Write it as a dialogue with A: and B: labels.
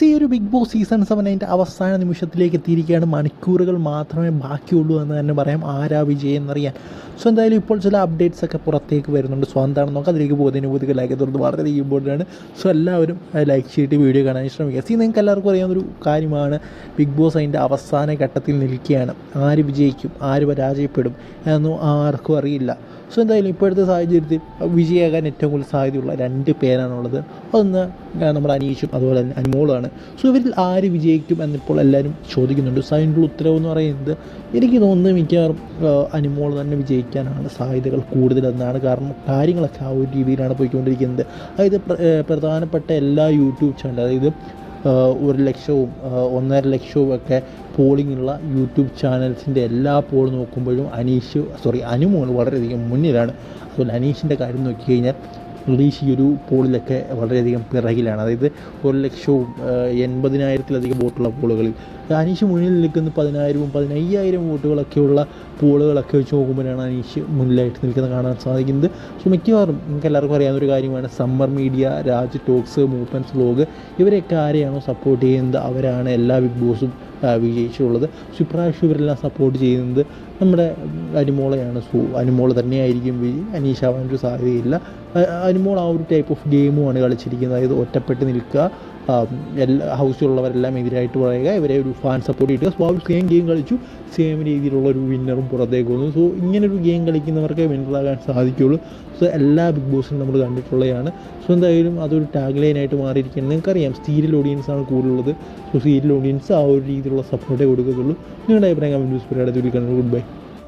A: C ഒരു big boss season seven അതിന്റെ അവസാന നിമിഷത്തിലേക്ക് എത്തിയിരിക്കുകയാണ്. മണിക്കൂറുകൾ മാത്രമേ ബാക്കിയുള്ളൂ എന്ന് തന്നെ പറയാം. ആരാ വിജയം എന്നറിയാൻ. സോ എന്തായാലും ഇപ്പോൾ ചില അപ്ഡേറ്റ്സ് ഒക്കെ പുറത്തേക്ക് വരുന്നുണ്ട്. സോ എന്താണെന്ന് നോക്കാം. അതിലേക്ക് പോകുന്നതിന് പുതിയ ലൈക്ക് തുറന്ന് വളരെ ഇമ്പോർട്ടന്റ് സോ എല്ലാവരും ലൈക്ക് ചെയ്തിട്ട് വീഡിയോ കാണാൻ ശ്രമിക്കുക. സി നിങ്ങൾക്ക് എല്ലാവർക്കും അറിയാവുന്നൊരു കാര്യമാണ്. ബിഗ് ബോസ് അതിന്റെ അവസാന ഘട്ടത്തിൽ നിൽക്കുകയാണ്. ആര് വിജയിക്കും? ആര് പരാജയപ്പെടും? എന്നൊന്നും ആർക്കും അറിയില്ല. സോ എന്തായാലും ഇപ്പോഴത്തെ സാഹചര്യത്തിൽ വിജയാകാൻ ഏറ്റവും കൂടുതൽ സാധ്യതയുള്ള രണ്ട് പേരാണുള്ളത്. ഒന്ന് നമ്മുടെ അനീഷും അതുപോലെ തന്നെ അനുമോളാണ് സോ ഇവരിൽ ആര് വിജയിക്കും എന്നിപ്പോൾ എല്ലാവരും ചോദിക്കുന്നുണ്ട്. സോ അതിനുള്ള ഉത്തരവെന്ന് പറയുന്നത് എനിക്ക് തോന്നുന്നത് മിക്കവാറും അനുമോൾ തന്നെ വിജയിക്കാനാണ് സാധ്യതകൾ കൂടുതലെന്നാണ്. കാരണം കാര്യങ്ങളൊക്കെ ആ ഒരു രീതിയിലാണ് പോയിക്കൊണ്ടിരിക്കുന്നത്. അതായത് പ്രധാനപ്പെട്ട എല്ലാ യൂട്യൂബ് ചാനൽ അതായത് ഒരു ലക്ഷവും ഒന്നര ലക്ഷവും ഒക്കെ പോളിങ്ങുള്ള യൂട്യൂബ് ചാനൽസിന്റെ എല്ലാ പോൾ നോക്കുമ്പോഴും അനീഷ് സോറി അനുമോൾ വളരെയധികം മുന്നിലാണ്. അതുപോലെ അനീഷിന്റെ കാര്യം നോക്കി കഴിഞ്ഞാൽ റിലീഷ് ഈ ഒരു പോളിലൊക്കെ വളരെയധികം പിറകിലാണ്. അതായത് ഒരു ലക്ഷവും എൺപതിനായിരത്തിലധികം വോട്ടുള്ള പോളുകളിൽ. അനീഷ് മുന്നിൽ നിൽക്കുന്ന പതിനായിരവും പതിനയ്യായിരം വോട്ടുകളൊക്കെയുള്ള പോളുകളൊക്കെ വെച്ച് നോക്കുമ്പോഴാണ് അനീഷ് മുന്നിലായിട്ട് നിൽക്കുന്നത് കാണാൻ സാധിക്കുന്നത്. സോ മിക്കവാറും നമുക്ക് എല്ലാവർക്കും അറിയാവുന്ന ഒരു കാര്യമാണ് summer media Raj talks movements vlog ഇവരെയൊക്കെ ആരെയാണോ സപ്പോർട്ട് ചെയ്യുന്നത്? അവരാണ് എല്ലാ ബിഗ് ബോസും വിജയിച്ചിട്ടുള്ളത് പക്ഷെ ഇപ്രാവശ്യം ഇവരെല്ലാം സപ്പോർട്ട് ചെയ്യുന്നത് നമ്മുടെ അനുമോളെയാണ്. സോ അനുമോൾ തന്നെയായിരിക്കും ആവാൻ ഒരു സാധ്യതയില്ല. അനുമോൾ ആ ഒരു ടൈപ്പ് ഓഫ് ഗെയിമുമാണ് കളിച്ചിരിക്കുന്നത്. അതായത് ഒറ്റപ്പെട്ട് നിൽക്കുക. എല്ലാ ഹൗസിലുള്ളവരെല്ലാം എതിരായിട്ട് പറയുക ഇവരെ ഒരു ഫാൻ സപ്പോർട്ട് കിട്ടുക സോ ആ സെയിം ഗെയിം കളിച്ചു. സെയിം രീതിയിലുള്ള ഒരു വിന്നറും പുറത്തേക്ക് വന്നു. സോ ഇങ്ങനൊരു ഗെയിം കളിക്കുന്നവർക്ക് വിന്നറാകാൻ സാധിക്കുകയുള്ളൂ. സോ എല്ലാ ബിഗ് ബോസിലും നമ്മൾ കണ്ടിട്ടുള്ളതാണ്. സോ എന്തായാലും അതൊരു ടാഗ് ലൈനായിട്ട് മാറിയിരിക്കുകയാണ്. നിങ്ങൾക്കറിയാം സീരിയൽ ഓഡിയൻസാണ് കൂടുതലുള്ളത്. സോ സീരിയൽ ഓഡിയൻസ് ആ ഒരു രീതിയിലുള്ള സപ്പോർട്ടേ കൊടുക്കത്തുള്ളൂ. നിങ്ങളുടെ അഭിപ്രായം കമന്റ് ന്യൂസ് പരിപാടി ഗുഡ് ബൈ